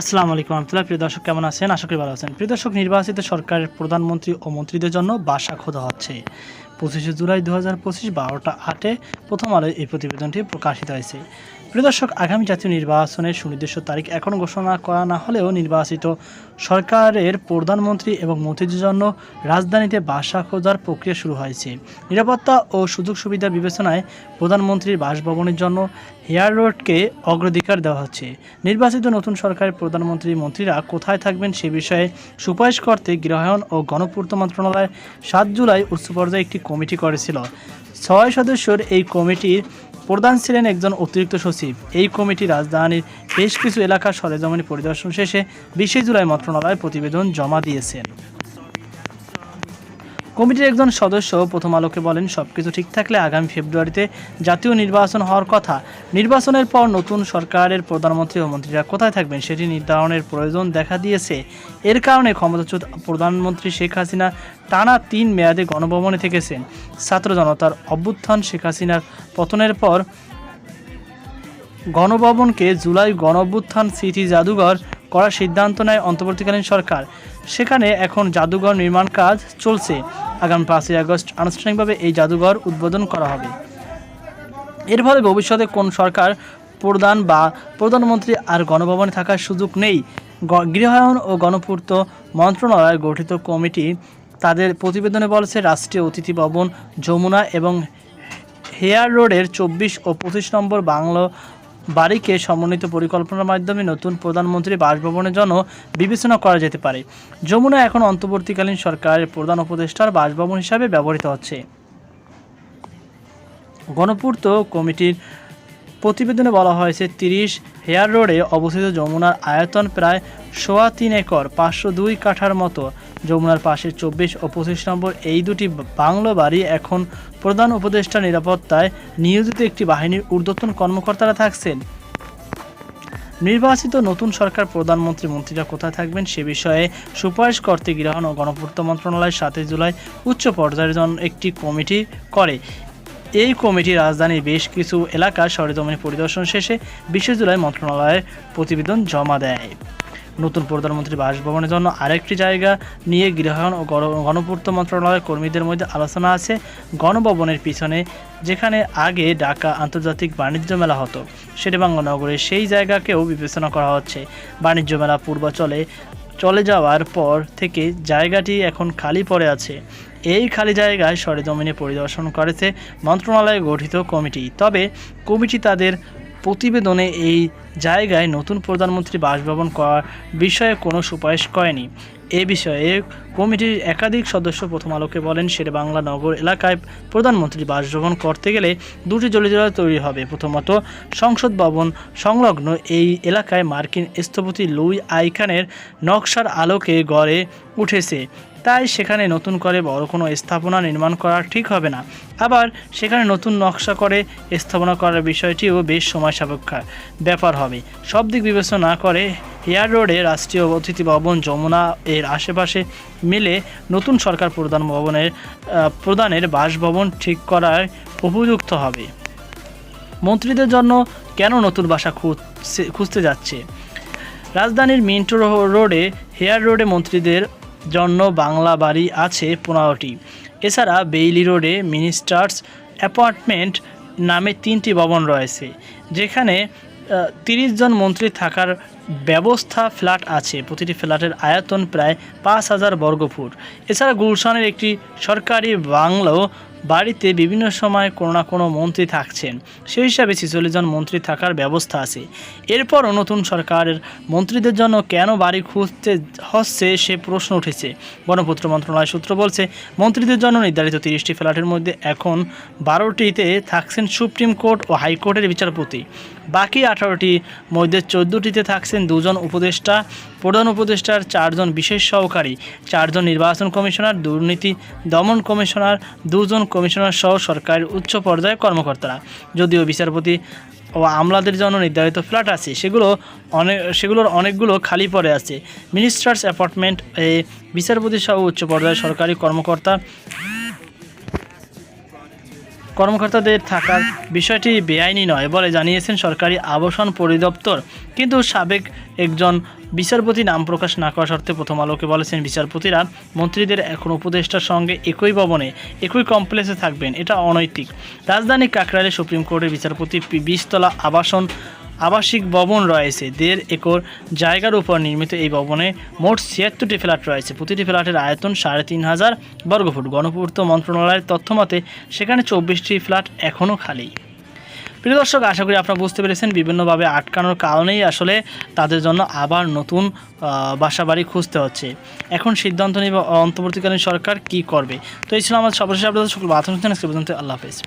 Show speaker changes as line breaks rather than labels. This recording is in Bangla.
আসসালামু আলাইকুম রহমতুল্লাহ। প্রিয় দর্শক, কেমন আছেন? আশা করি ভালো আছেন। প্রিয় দর্শক, নির্বাচিত সরকারের প্রধানমন্ত্রী ও মন্ত্রীদের জন্য বাসা খোঁজা হচ্ছে। পঁচিশে জুলাই দু হাজার পঁচিশ বারোটা আটে প্রথম আলোয় এই প্রতিবেদনটি প্রকাশিত হয়েছে। প্রিয় দর্শক, আগামী জাতীয় নির্বাচনের সুনির্দিষ্ট তারিখ এখনও ঘোষণা করা না হলেও নির্বাচিত সরকারের প্রধানমন্ত্রী এবং মন্ত্রীদের জন্য রাজধানীতে বাসা খোঁজার প্রক্রিয়া শুরু হয়েছে। নিরাপত্তা ও সুযোগ সুবিধা বিবেচনায় প্রধানমন্ত্রীর বাসভবনের জন্য হেয়ার রোডকে অগ্রাধিকার দেওয়া হচ্ছে। নির্বাচিত নতুন সরকারের প্রধানমন্ত্রী মন্ত্রীরা কোথায় থাকবেন সে বিষয়ে সুপারিশ করতে গৃহায়ন ও গণপূর্ত মন্ত্রণালয় সাত জুলাই উচ্চ পর্যায়ে একটি কমিটি করেছিল। ছয় সদস্যের এই কমিটির প্রধান ছিলেন একজন অতিরিক্ত সচিব। এই কমিটি রাজধানীর বেশ কিছু এলাকার সরেজমিনী পরিদর্শন শেষে বিশে জুলাই মন্ত্রণালয়ে প্রতিবেদন জমা দিয়েছেন। কমিটির একজন সদস্য প্রথম আলোকে বলেন, সবকিছু ঠিক থাকলে আগামী ফেব্রুয়ারিতে জাতীয় নির্বাচন হওয়ার কথা। নির্বাচনের পর নতুন সরকারের প্রধানমন্ত্রী ও মন্ত্রীরা কোথায় থাকবেন সেটি নির্ধারণের প্রয়োজন দেখা দিয়েছে। এর কারণে ক্ষমতাচ্যুত প্রধানমন্ত্রী শেখ হাসিনা টানা তিন মেয়াদে গণভবনে থেকেছেন। ছাত্র জনতার অভ্যুত্থান শেখ হাসিনার পতনের পর গণভবনকে জুলাই গণঅভ্যুত্থান স্মৃতি জাদুঘর করার সিদ্ধান্ত নেয় অন্তর্বর্তীকালীন সরকার। সেখানে এখন জাদুঘর নির্মাণ কাজ চলছে। আগামী পাঁচই আগস্ট আনুষ্ঠানিকভাবে এই জাদুঘর উদ্বোধন করা হবে। এর ফলে ভবিষ্যতে কোন সরকার প্রধান বা প্রধানমন্ত্রী আর গণভবনে থাকার সুযোগ নেই গৃহায়ন ও গণপূর্ত মন্ত্রণালয় গঠিত কমিটি তাদের প্রতিবেদনে বলেছে, রাষ্ট্রীয় অতিথি ভবন, যমুনা এবং হেয়ার রোডের চব্বিশ ও পঁচিশ নম্বর বাংলো বাড়িকে সমন্বিত পরিকল্পনার মাধ্যমে নতুন প্রধানমন্ত্রী বাসভবনের জন্য বিবেচনা করা যেতে পারে। যমুনা এখন অন্তর্বর্তীকালীন সরকারের প্রধান উপদেষ্টার বাসভবন হিসাবে ব্যবহৃত হচ্ছে। গণপূর্ত কমিটির প্রতিবেদনে বলা হয়েছে, তিরিশ হেয়ার রোডে অবস্থিত যমুনার আয়তন প্রায় সোয়া তিন একর, পাঁচশো দুই কাঠার মতো যমুনার পাশে চব্বিশ ও পঁচিশ নম্বর এই দুটি বাংলো বাড়ি এখন প্রধান উপদেষ্টা নিরাপত্তায় নিয়োজিত একটি বাহিনীর ঊর্ধ্বতন কর্মকর্তারা থাকছেন। নির্বাচিত নতুন সরকার প্রধানমন্ত্রী মন্ত্রীরা কোথায় থাকবেন সে বিষয়ে সুপারিশ করতে গৃহণ ও গণপূর্ত মন্ত্রণালয় সাতই জুলাই উচ্চ পর্যায়ের জন্য একটি কমিটি করে। এই কমিটি রাজধানীর বেশ কিছু এলাকা সরেজমিনে পরিদর্শন শেষে বিশে জুলাই মন্ত্রণালয়ের প্রতিবেদন জমা দেয়। নতুন প্রধানমন্ত্রী বাসভবনের জন্য আরেকটি জায়গা নিয়ে গৃহায়ণ ও গণ- গণপূর্ত মন্ত্রণালয়ের কর্মীদের মধ্যে আলোচনা আছে গণভবনের পিছনে, যেখানে আগে ঢাকা আন্তর্জাতিক বাণিজ্য মেলা হতো। শেরেবাংলা নগরের সেই জায়গাকেও বিবেচনা করা হচ্ছে। বাণিজ্য মেলা পূর্বাচলে চলে যাওয়ার পর থেকে জায়গাটি এখন খালি পড়ে আছে। এই খালি জায়গায় সরেজমিনে পরিদর্শন করেছে মন্ত্রণালয় গঠিত কমিটি। তবে কমিটি তাদের প্রতিবেদনে এই জায়গায় নতুন প্রধানমন্ত্রী বাসভবন করার বিষয়ে কোনো সুপারিশ করেনি। এ বিষয়ে কমিটির একাধিক সদস্য প্রথম আলোকে বলেন শেরেবাংলা নগর এলাকায় প্রধানমন্ত্রী বাসভবন করতে গেলে দুটি জলিজলা তৈরি হবে। প্রথমত, সংসদ ভবন সংলগ্ন এই এলাকায় মার্কিন স্থপতি লুই আইখানের নকশার আলোকে গড়ে উঠেছে। তাই সেখানে নতুন করে বড় কোনো স্থাপনা নির্মাণ করা ঠিক হবে না। আবার সেখানে নতুন নকশা করে স্থাপনা করার বিষয়টিও বেশ সময় সাপেক্ষ। ব্যাপার হবে, সব দিক বিবেচনা করে হেয়ার রোডে রাষ্ট্রীয় অতিথি ভবন যমুনা এর আশেপাশে মিলে নতুন সরকার প্রধান ভবনের প্রধানের বাসভবন ঠিক করার উপযুক্ত হবে। মন্ত্রীদের জন্য কেন নতুন বাসা খুঁজতে যাচ্ছে? রাজধানীর মিন্টো রোডে হেয়ার রোডে মন্ত্রীদের জন্য বাংলা বাড়ি আছে পনেরোটি। এছাড়া বেইলি রোডে মিনিস্টার্স অ্যাপার্টমেন্ট নামে তিনটি ভবন রয়েছে, যেখানে তিরিশ জন মন্ত্রী থাকার ব্যবস্থা ফ্ল্যাট আছে। প্রতিটি ফ্ল্যাটের আয়তন প্রায় পাঁচ হাজার বর্গফুট। এছাড়া গুলশানের একটি সরকারি বাংলো বাড়িতে বিভিন্ন সময় কোনো না কোনো মন্ত্রী থাকছেন। সেই হিসাবে ছেচল্লিশ জন মন্ত্রী থাকার ব্যবস্থা আছে। এরপরও নতুন সরকারের মন্ত্রীদের জন্য কেন বাড়ি খুঁজতে হচ্ছে সে প্রশ্ন উঠেছে। গণপত্র মন্ত্রণালয় সূত্র বলছে, মন্ত্রীদের জন্য নির্ধারিত তিরিশটি ফ্ল্যাটের মধ্যে এখন বারোটিতে থাকছেন সুপ্রিম কোর্ট ও হাইকোর্টের বিচারপতি। বাকি আঠারোটির মধ্যে চোদ্দোটিতে থাকছেন দুজন উপদেষ্টা প্রধান উপদেষ্টার চারজন বিশেষ সহকারী, চারজন নির্বাচন কমিশনার, দুর্নীতি দমন কমিশনার, দুজন কমিশনার সহ সরকারের উচ্চ পর্যায়ের কর্মকর্তারা। যদিও বিচারপতি ও আমলাদের জন্য নির্ধারিত ফ্ল্যাট আছে, সেগুলো অনেক সেগুলোর অনেকগুলো খালি পড়ে আছে। মিনিস্টার্স অ্যাপার্টমেন্ট এ বিচারপতি সহ উচ্চ পর্যায়ের সরকারি কর্মকর্তা কর্মকর্তাদের থাকার বিষয়টি বেআইনি নয় বলে জানিয়েছেন সরকারি আবাসন পরিদপ্তর। কিন্তু সাবেক একজন বিচারপতি নাম প্রকাশ না করা সত্ত্বে প্রথম আলোকে বলেছেন বিচারপতিরা মন্ত্রীদের এখন উপদেষ্টার সঙ্গে একই ভবনে, একই কমপ্লেক্সে থাকবেন। এটা অনৈতিক। রাজধানী কাকরাইলে সুপ্রিম কোর্টের বিচারপতি বিশতলা আবাসন আবাসিক ভবন রয়েছে। দেড় একর জায়গার উপর নির্মিত এই ভবনে মোট ছিয়াত্তরটি ফ্ল্যাট রয়েছে। প্রতিটি ফ্ল্যাটের আয়তন সাড়ে তিন হাজার বর্গফুট গণপূর্ত মন্ত্রণালয়ের তথ্যমতে সেখানে চব্বিশটি ফ্ল্যাট এখনও খালি। প্রিয় দর্শক আশা করি আপনারা বুঝতে পেরেছেন বিভিন্নভাবে আটকানোর কারণেই আসলে তাদের জন্য আবার নতুন আহ, বাসা বাড়ি খুঁজতে হচ্ছে। এখন সিদ্ধান্ত নেবে অন্তর্বর্তীকালীন সরকার কি করবে। তো এই ছিল আমাদের সর্বশেষ আপনাদের সকল বাথরুম আল্লাহ হাফেজ।